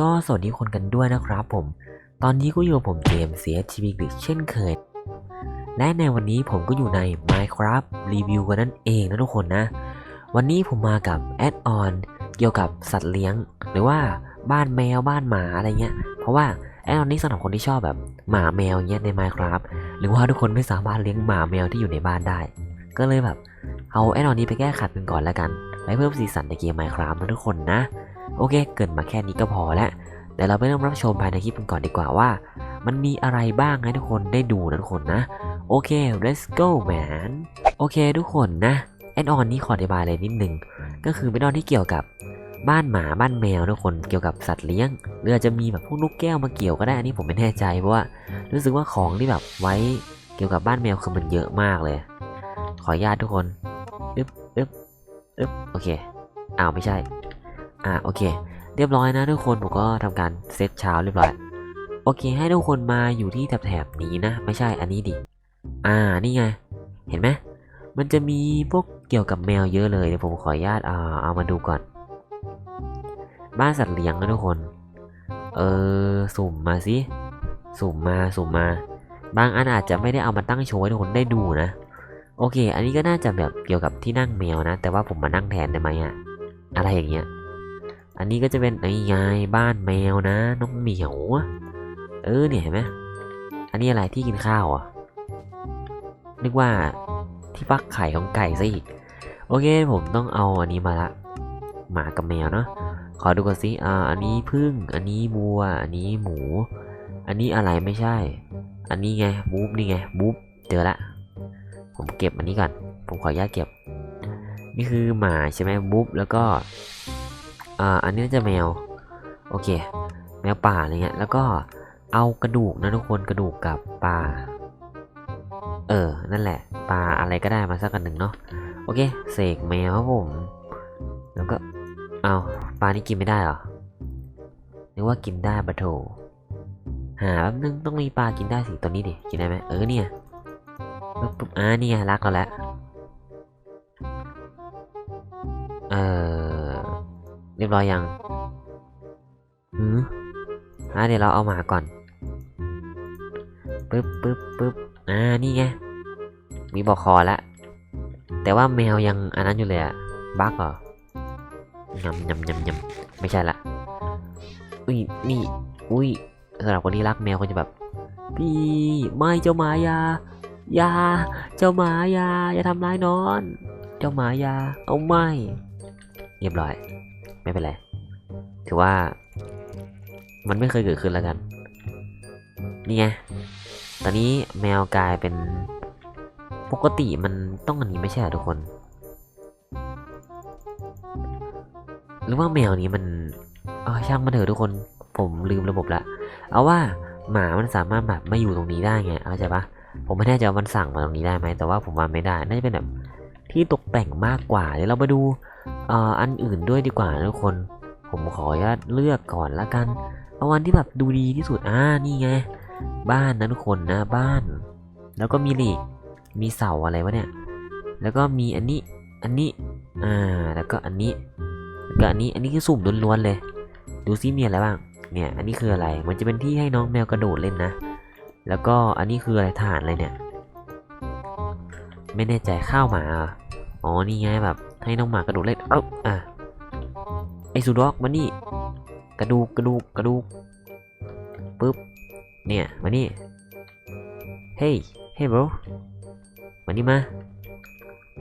ก็สวัสดีคนกันด้วยนะครับผม ตอนนี้ก็อยู่ผมเกม CSGB อีกเช่นเคย และในวันนี้ผมก็อยู่ใน Minecraft รีวิวกันนั่นเองนะทุกคนนะ วันนี้ผมมากับแอดออนเกี่ยวกับสัตว์เลี้ยง หรือว่าบ้านแมวบ้านหมาอะไรเงี้ย เพราะว่าแอดออนนี้สำหรับคนที่ชอบแบบหมาแมวเงี้ยใน Minecraft หรือว่าทุกคนไม่สามารถเลี้ยงหมาแมวที่อยู่ในบ้านได้ ก็เลยแบบเอาแอดออนนี้ไปแก้ขัดกันก่อนแล้วกันไว้เพิ่มสีสันในเกม Minecraft นะทุกคนนะ โอเค เกินมาแค่นี้ก็พอแล้วเดี๋ยวเราไปเริ่มรับชมภายในคลิปกันก่อนดีกว่าว่า มันมีอะไรบ้างให้ทุกคนได้ดูนะทุกคนนะ โอเค let's go man โอเคทุกคนนะแอดออนนี้ขออธิบายอะไรนิดนึง ก็คือเป็นออนที่เกี่ยวกับบ้านหมาบ้านแมวทุกคนเกี่ยวกับสัตว์เลี้ยงหรืออาจจะมีแบบพวกนกแก้วมาเกี่ยวก็ได้อันนี้ผมไม่แน่ใจเพราะว่ารู้สึกว่าของที่แบบไว้เกี่ยวกับบ้านแมวคือมันเยอะมากเลย ขออนุญาตทุกคนอึ๊บอึ๊บอึ๊บโอเคอ้าวไม่ใช่ อ่าโอเค เรียบร้อยนะทุกคนผมก็ทำการเซตเช้าเรียบร้อย โอเค ให้ทุกคนมาอยู่ที่แถบนี้นะ ไม่ใช่อันนี้ดิ อ่านี่ไง เห็นไหมมันจะมีพวกเกี่ยวกับแมวเยอะเลยเดี๋ยวผมขออนุญาตอ่าเอามาดูก่อน บ้านสัตว์เลี้ยงนะทุกคน เออสุ่มมาสิสุ่มมาสุ่มมา บางอันอาจจะไม่ได้เอามาตั้งโชว์ให้ทุกคนได้ดูนะโอเค อันนี้ก็น่าจะแบบเกี่ยวกับที่นั่งแมวนะ แต่ว่าผมมานั่งแทนได้ไหมอะอะไรอย่างเงี้ย อันนี้ก็จะเป็นไอ้ไงบ้านแมวนะ น้องเหมียวเออเนี่ยเห็นไหมอันนี้อะไรที่กินข้าวอะ นึกว่าที่ฟักไข่ของไก่ซะอีก โอเคผมต้องเอาอันนี้มาละหมากับแมวเนาะขอดูก่อนสิอ่าอันนี้พึ่งอันนี้บัว อันนี้หมู อันนี้อะไรไม่ใช่ อันนี้ไงบู๊บนี่ไงบู๊บเจอละผมเก็บอันนี้ก่อน ผมขออนุญาตเก็บ นี่คือหมาใช่ไหมบู๊บแล้วก็ อ่าอันนี้น่าจะแมว โอเค แมวป่าอะไรเงี้ย แล้วก็เอากระดูกนะทุกคนกระดูกกับปลา เออ นั่นแหละ ปลาอะไรก็ได้มาสักอันหนึ่งเนาะ โอเค เสกแมวครับผม แล้วก็ เอาปลานี่กินไม่ได้เหรอนึกว่ากินได้ปะโถหาแป๊บนึงต้องมีปลากินได้สิตัวนี้ดิ กินได้ไหมเออเนี่ยปุ๊บอ่านี่ไงรักเราแล้ว เรียบร้อยยังหืมอะเดี๋ยวเราเอาหมาก่อนปึ๊บปึ๊บปึ๊บอ่า นี่ไง มีบอกคอแล้ว แต่ว่าแมวยังอันนั้นอยู่เลยอะบั๊กเหรอยำยำยำยำไม่ใช่ละ อุ้ย นี่ อุ้ยสำหรับคนที่รักแมวก็จะแบบ พี่ ไม่เจ้าหมายา ยา เจ้าหมายา อย่าทำร้ายนอน เจ้าหมายา เอาไม่ เรียบร้อย ไม่เป็นไร ถือว่า มันไม่เคยเกิดขึ้นแล้วกัน นี่ไง ตอนนี้แมวกลายเป็น ปกติมันต้องอันนี้ไม่ใช่ทุกคน หรือว่าแมวนี้มันเออช่างมันเถอะทุกคน ผมลืมระบบละ เอาว่าหมามันสามารถแบบไม่อยู่ตรงนี้ได้ไงเข้าใจปะผมไม่แน่ใจว่ามันสั่งมาตรงนี้ได้ไหมแต่ว่าผมว่าไม่ได้ น่าจะเป็นแบบที่ตกแต่งมากกว่า เดี๋ยวเรามาดู อันอื่นด้วยดีกว่าทุกคน ผมขออนุญาตเลือกก่อนละกัน เอาวันที่แบบดูดีที่สุด อ่า นี่ไง บ้านนะทุกคนนะ บ้าน แล้วก็มีหลีก มีเสาอะไรวะเนี่ย แล้วก็มีอันนี้ อันนี้ อ่า แล้วก็อันนี้ แล้วก็อันนี้ อันนี้คือสุ่มล้วนๆเลย ดูซิมีอะไรบ้าง เนี่ย อันนี้คืออะไร มันจะเป็นที่ให้น้องแมวกระโดดเล่นนะ แล้วก็อันนี้คืออะไรฐานอะไรเนี่ย ไม่แน่ใจข้าวหมาอ๋อ นี่ไงแบบ ให้น้องหมากระโดดเล่น เอ้า อะ ไอซูด็อกมานี่ กระดูก กระดูก กระดูก ปึ๊บ เนี่ย มานี่ เฮ้ย เฮ้ย bro มานี่มา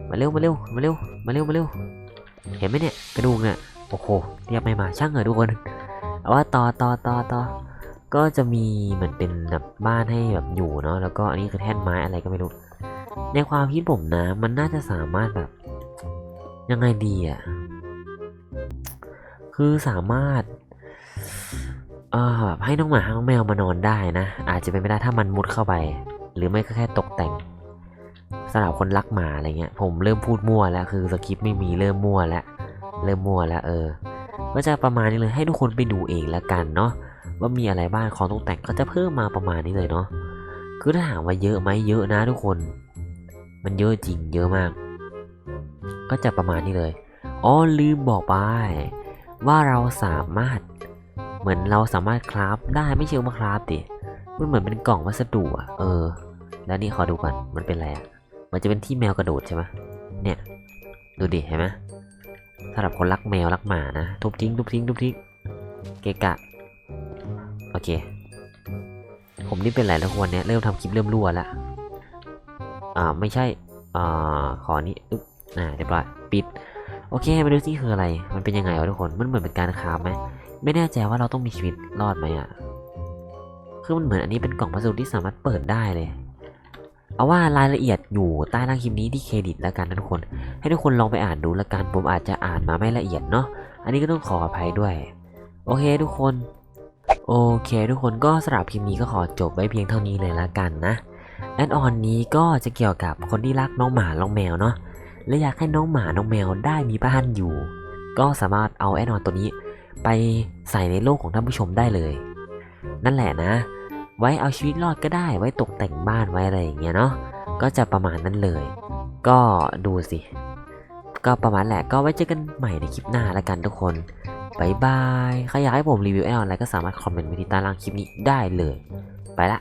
มาเร็ว มาเร็ว มาเร็ว มาเร็ว มาเร็ว เห็นไหมเนี่ย กระดูกเนี่ยโอ้โห เรียบไม่มา ช่างเหรอะทุกคนเอาว่าต่อต่อต่อต่อก็จะมีเหมือนเป็นแบบบ้านให้แบบอยู่เนาะ แล้วก็อันนี้คือแท่นไม้อะไรก็ไม่รู้ ในความคิดผมนะ มันน่าจะสามารถแบบ ยังไงดีอะ คือสามารถเอ่อให้น้องหมาน้องแมวมานอนได้นะ อาจจะเป็นไปได้ถ้ามันมุดเข้าไป หรือไม่ก็แค่ตกแต่งสำหรับคนรักหมาอะไรเงี้ย ผมเริ่มพูดมั่วแล้ว คือสคริปต์ไม่มีเริ่มมั่วแล้ว เริ่มมั่วแล้วเออ ก็จะประมาณนี้เลยให้ทุกคนไปดูเองแล้วกันเนาะ ว่ามีอะไรบ้างของตกแต่งก็จะเพิ่มมาประมาณนี้เลยเนาะ คือถ้าถามว่าเยอะไหมเยอะนะทุกคน มันเยอะจริงเยอะมาก ก็จะประมาณนี้เลยอ๋อลืมบอกไป ว่าเราสามารถ เหมือนเราสามารถคราฟได้ไม่เชิงว่าคราฟดิมันเหมือนเป็นกล่องวัสดุอะเออ แล้วนี่ขอดูก่อนมันเป็นอะไรอะมันจะเป็นที่แมวกระโดดใช่ไหมเนี่ยดูดิเห็นไหมสำหรับคนรักแมวรักหมานะทุบทิ้งทุบทิ้งทุบทิ้งเกะกะโอเค ผมนี่เป็นไรแล้ววันเนี้ยเริ่มทำคลิปเริ่มรั่วแล้วอ่าไม่ใช่อ่าขอนี้ อ่าเรียบร้อยปิด โอเคมาดูที่คืออะไร มันเป็นยังไงวะทุกคน มันเหมือนเป็นการคราฟไหม ไม่แน่ใจว่าเราต้องมีชีวิตรอดไหมอะ คือมันเหมือนอันนี้เป็นกล่องพัสดุที่สามารถเปิดได้เลย เอาว่ารายละเอียดอยู่ใต้ล่างคลิปนี้ที่เครดิตแล้วกันนะทุกคน ให้ทุกคนลองไปอ่านดูแล้วกัน ผมอาจจะอ่านมาไม่ละเอียดเนาะ อันนี้ก็ต้องขออภัยด้วย โอเคทุกคน โอเค ทุกคนก็สำหรับคลิปนี้ก็ขอจบไว้เพียงเท่านี้เลยละกันนะแอดออนนี้ก็จะเกี่ยวกับคนที่รักน้องหมาน้องแมวเนาะ และอยากให้น้องหมาน้องแมวได้มีบ้านอยู่ ก็สามารถเอาแอดออนตัวนี้ ไปใส่ในโลกของท่านผู้ชมได้เลย นั่นแหละนะ ไว้เอาชีวิตรอดก็ได้ไว้ตกแต่งบ้านไว้อะไรอย่างเงี้ยเนาะก็จะประมาณนั้นเลย ก็ดูสิ ก็ประมาณแหละก็ไว้เจอกันใหม่ในคลิปหน้าละกันทุกคนบายบายใครอยากให้ผมรีวิวแอดออนอะไรก็สามารถคอมเมนต์ไว้ที่ใต้ล่างคลิปนี้ได้เลย ไปละ